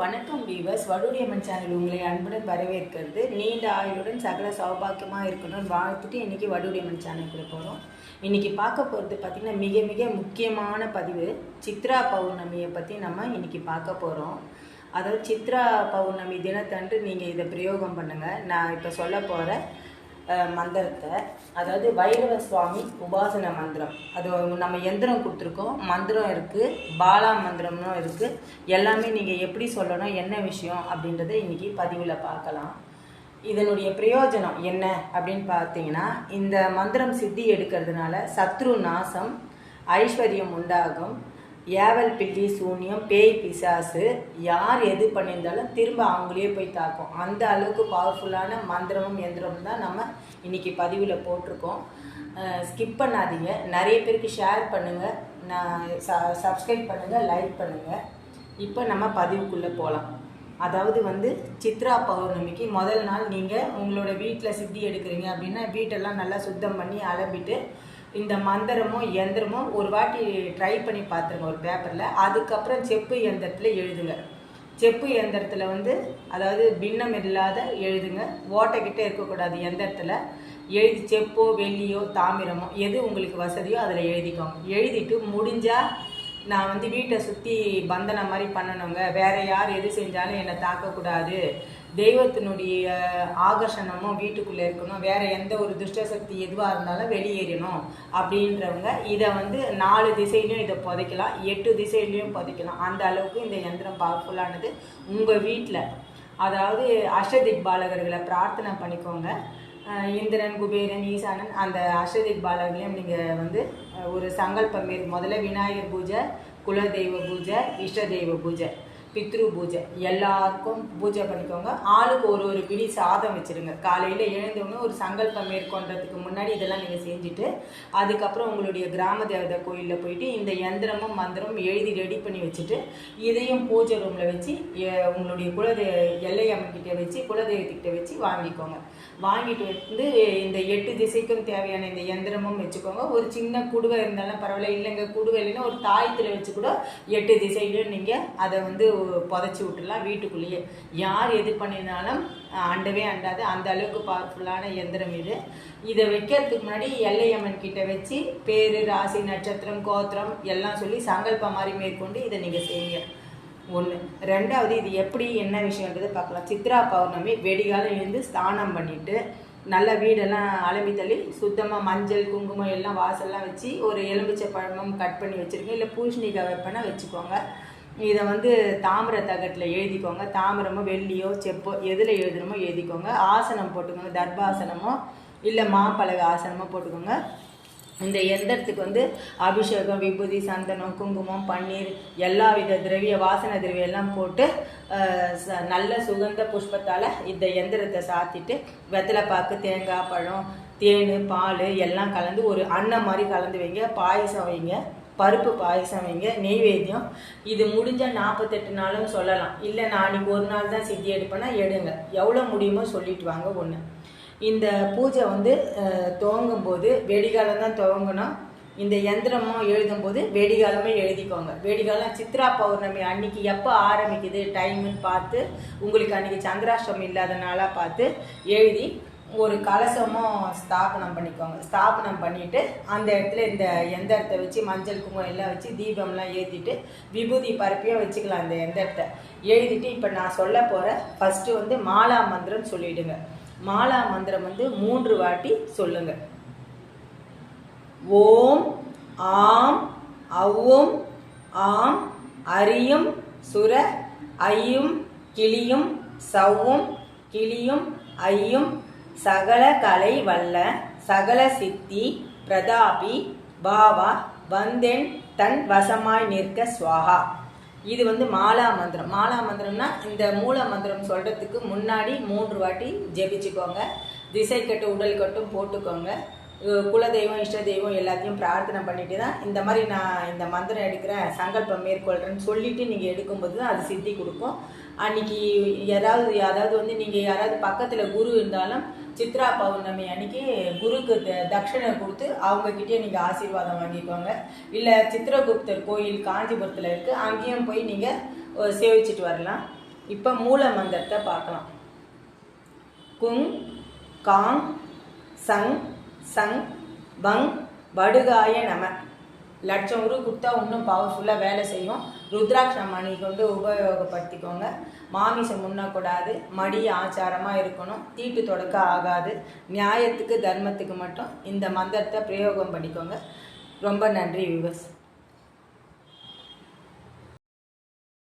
வணக்கம் viewers. வடுடியம்மன் channel உங்களை அன்புடன் வரவேற்கிறது. நீண்ட ஆயுளுடன் சகல சௌபாக்கியமாக இருக்கணும்னு வாழ்த்துட்டு இன்றைக்கி வடுடியம்மன் சேனலுக்குள்ள போகிறோம் இன்றைக்கி பார்க்க போகிறது பார்த்திங்கன்னா மிக மிக முக்கியமான பதிவு. சித்ரா பௌர்ணமியை பற்றி நம்ம இன்றைக்கி பார்க்க போகிறோம் அதாவது சித்ரா பௌர்ணமி தினத்தன்று நீங்கள் இதை பிரயோகம் பண்ணுங்கள் நான் இப்போ சொல்ல போகிற மந்திரத்தை. அதாவது வைரவ சுவாமி உபாசன மந்திரம். அது நம்ம எந்திரம் கொடுத்துருக்கோம். மந்திரம் இருக்குது பாலா மந்திரம்னும் இருக்குது எல்லாமே நீங்கள் எப்படி சொல்லணும் என்ன விஷயம் அப்படின்றத இன்றைக்கி பதிவில் பார்க்கலாம். இதனுடைய பிரயோஜனம் என்ன அப்படின்னு பார்த்தீங்கன்னா இந்த மந்திரம் சித்தி எடுக்கிறதுனால சத்ரு நாசம் ஐஸ்வர்யம் உண்டாகும் ஏவல் பில்லி சூனியம் பேய் பிசாசு யார் எது பண்ணியிருந்தாலும் திரும்ப அவங்களே போய் தாக்கும். அந்த அளவுக்கு பவர்ஃபுல்லான மந்திரமும் எந்திரமும் தான் நம்ம இன்னைக்கு பதிவில் போட்டிருக்கோம். ஸ்கிப் பண்ணாதீங்க. நிறைய பேருக்கு ஷேர் பண்ணுங்கள் நான் ச சப்ஸ்கிரைப் பண்ணுங்கள் லைக் பண்ணுங்கள் இப்போ நம்ம பதிவுக்குள்ளே போகலாம் அதாவது வந்து சித்ரா பௌர்ணமிக்கு முதல் நாள் நீங்கள் உங்களோட வீட்டில் சித்தி எடுக்கிறீங்க அப்படின்னா வீட்டெல்லாம் நல்லா சுத்தம் பண்ணி அலம்பிட்டு இந்த மந்திரமும் எந்திரமும் ஒரு வாட்டி ட்ரை பண்ணி பார்த்துருங்க ஒரு பேப்பரில் அதுக்கப்புறம் செப்பு எந்திரத்தில் எழுதுங்க. செப்பு எந்திரத்தில் வந்து அதாவது பின்னம் இல்லாத எழுதுங்க. ஓட்டைக்கிட்டே இருக்கக்கூடாது எந்திரத்தில் எழுதி செப்போ வெள்ளியோ தாமிரமோ எது உங்களுக்கு வசதியோ அதில் எழுதிக்கோங்க. எழுதிட்டு முடிஞ்சால் நான் வந்து வீட்டை சுற்றி பந்தனம் மாதிரி பண்ணணுங்க. வேறு யார் எது செஞ்சாலும் என்னை தாக்கக்கூடாது. தெய்வத்தினுடைய ஆகர்ஷணமும் வீட்டுக்குள்ளே இருக்கணும். வேற எந்த ஒரு துஷ்ட சக்தி எதுவாக இருந்தாலும் வெளியேறணும் அப்படின்றவங்க இதை வந்து நாலு திசையிலையும் இதை புதைக்கலாம். எட்டு திசையிலையும் புதைக்கலாம். அந்த அளவுக்கு இந்த யந்திரம் பவர்ஃபுல்லானது உங்கள் வீட்டில் அதாவது அஷ்டதிக் பாலகர்களை பிரார்த்தனை பண்ணிக்கோங்க. இந்திரன் குபேரன் ஈசானன் அந்த அஷ்டதிக் பாலர்களையும் நீங்கள் வந்து ஒரு சங்கல்பம் முதல்ல விநாயகர் பூஜை குலதெய்வ பூஜை இஷ்ட தெய்வ பூஜை. பித்ரு பூஜை. எல்லாருக்கும் பூஜை பண்ணிக்கோங்க. ஆளுக்கு ஒரு ஒரு பிடி சாதம் வச்சுருங்க. காலையில் எழுந்தவொடனே ஒரு சங்கல்பம் மேற்கொண்டதுக்கு முன்னாடி இதெல்லாம் நீங்கள் செஞ்சுட்டு அதுக்கப்புறம் உங்களுடைய கிராம தேவதை கோயிலில் போயிட்டு இந்த யந்திரமும் மந்திரமும் எழுதி ரெடி பண்ணி வச்சுட்டு இதையும் பூஜை ரூமில் வச்சு உங்களுடைய குலதெ எல்லை அம்மன்கிட்ட வச்சு குலதெய்வத்துக்கிட்ட வச்சு வாங்கிக்கோங்க. வாங்கிட்டு வந்து இந்த எட்டு திசைக்கும் தேவையான இந்த எந்திரமும் வச்சுக்கோங்க. ஒரு சின்ன குடுவை இருந்தாலும் பரவாயில்ல. இல்லைங்க குடுவை இல்லைன்னா ஒரு தாயத்தில் வச்சு கூட எட்டு திசையிலும் நீங்கள் அதை வந்து புதைச்சி விட்டுலாம் வீட்டுக்குள்ளேயே. யார் எது பண்ணினாலும் அண்டவே அண்டாது. அந்த அளவுக்கு பவர்ஃபுல்லான எந்திரம் இது. இதை வைக்கிறதுக்கு முன்னாடி எல்லையம்மன் கிட்ட வச்சு பேர் ராசி நட்சத்திரம் கோத்திரம் எல்லாம் சொல்லி சங்கல்பம் மாதிரி மேற்கொண்டு இதை நீங்கள் செய்யுங்க. ஒன்று ரெண்டாவது இது எப்படி என்ன விஷயன்றது பார்க்கலாம். சித்ரா பௌர்ணமி வெடிகாலம் எழுந்து ஸ்நானம் பண்ணிட்டு நல்ல வீடெல்லாம் அலம்பி தள்ளி சுத்தமாக மஞ்சள் குங்குமம் எல்லாம் வாசல்லாம் வச்சு ஒரு எலுமிச்சை பழமும் கட் பண்ணி வச்சுருக்கோங்க இல்லை பூஷணிக்காய் வைப்பேன்னா வச்சுக்கோங்க. இதை வந்து தாமிர தகட்டில் எழுதிக்கோங்க. தாமிரமோ வெள்ளியோ செப்போ எதில் எழுதணுமோ எழுதிக்கோங்க. ஆசனம் போட்டுக்கோங்க தர்பாசனமோ இல்லை மாப்பழக ஆசனமோ போட்டுக்கோங்க. இந்த எந்திரத்துக்கு வந்து அபிஷேகம் விபூதி சந்தனம் குங்குமம் பன்னீர் எல்லா வித திரவிய வாசனை திரவியம் எல்லாம் போட்டு ச- நல்ல சுகந்த புஷ்பத்தால் இந்த எந்திரத்தை சாத்திட்டு வெத்தலைப்பாக்கு தேங்காய் பழம் தேன் பால் எல்லாம் கலந்து ஒரு அன்னம் மாதிரி கலந்து வைங்க பாயசம் வைங்க. பருப்பு பாயசம் வைங்க நெய்வேத்தியம். இது முடிஞ்சால் நாற்பத்தெட்டு நாளும் சொல்லலாம். இல்லை நான் அன்னைக்கு ஒரு நாள் தான் சித்தி எடுப்பேன்னா எடுங்க. எவ்வளோ முடியுமோ சொல்லிட்டு வாங்க ஒன்று இந்த பூஜை வந்து துவங்கும்போது துவங்கும் போது வெடிகாலம் தான் துவங்கணும். இந்த யந்திரமும் எழுதும்போது வெடிகாலமே எழுதிக்கோங்க. வெடிகாலம் சித்ரா பௌர்ணமி அன்னைக்கு எப்போ ஆரம்பிக்குது டைம்னு பார்த்து உங்களுக்கு அன்னைக்கு சந்திராஷ்டம் இல்லாத நாளாக பார்த்து எழுதி ஒரு கலசமும் ஸ்தாபனம் பண்ணிக்கோங்க. ஸ்தாபனம் பண்ணிட்டு அந்த இடத்துல இந்த எந்திரத்தை வச்சு மஞ்சள் குங்குமம் எல்லாம் வச்சு தீபம்லாம் ஏற்றிட்டு விபூதி பரப்பியும் வச்சுக்கலாம் இந்த எந்திரத்தை எழுதிட்டு இப்போ நான் சொல்ல போகிற ஃபஸ்ட்டு வந்து மாலா மந்திரம் சொல்லிடுங்க. மாலா மந்திரம் வந்து மூன்று வாட்டி சொல்லுங்க. ஓம் ஆம் அவ்வும் ஆம் அரியும் சுர ஐயும் கிளியும் சவ்வும் கிளியும் ஐயும் சகல கலை வல்ல சகல சித்தி பிரதாபி பாவா வந்தென் தன் வசமாய் நிற்க சுவாகா. இது வந்து மாலா மந்திரம். மாலா மந்திரம்னா இந்த மூல மந்திரம் சொல்றதுக்கு முன்னாடி மூன்று வாட்டி ஜெபிச்சுக்கோங்க. திசை கட்டு உடல் கட்டும் போட்டுக்கோங்க. குலதெய்வம் இஷ்ட தெய்வம் எல்லாத்தையும் பிரார்த்தனை பண்ணிட்டு தான் இந்த மாதிரி நான் இந்த மந்திரம் எடுக்கிறேன் சங்கல்பம் மேற்கொள்கிறேன்னு சொல்லிட்டு நீங்கள் எடுக்கும்போது தான் அது சித்தி கொடுக்கும். அன்னைக்கு யாராவது அதாவது வந்து நீங்கள் யாராவது பக்கத்தில் குரு இருந்தாலும் சித்ரா பௌர்ணமி அன்னைக்கு குருக்கு த- தட்சணை கொடுத்து அவங்கக்கிட்டே நீங்கள் ஆசீர்வாதம் வாங்கிக்கோங்க. இல்லை சித்திரகுப்தர் கோயில் காஞ்சிபுரத்தில் இருக்குது அங்கேயும் போய் நீங்கள் சேவிச்சிட்டு வரலாம். இப்போ மூல மந்திரத்தை பார்க்கலாம். குங் காங் சங் சங் பங் படுகாய நம. லட்சம் உரு கொடுத்தா இன்னும் பவர்ஃபுல்லாக வேலை செய்யும். ருத்ராட்ச மணி கொண்டு உபயோகப்படுத்திக்கோங்க. மாமிசம் உண்ணக்கூடாது. மடி ஆச்சாரமாக இருக்கணும். தீட்டு தொடக்க ஆகாது. நியாயத்துக்கு தர்மத்துக்கு மட்டும் இந்த மந்திரத்தை பிரயோகம் பண்ணிக்கோங்க. ரொம்ப நன்றி விவஸ்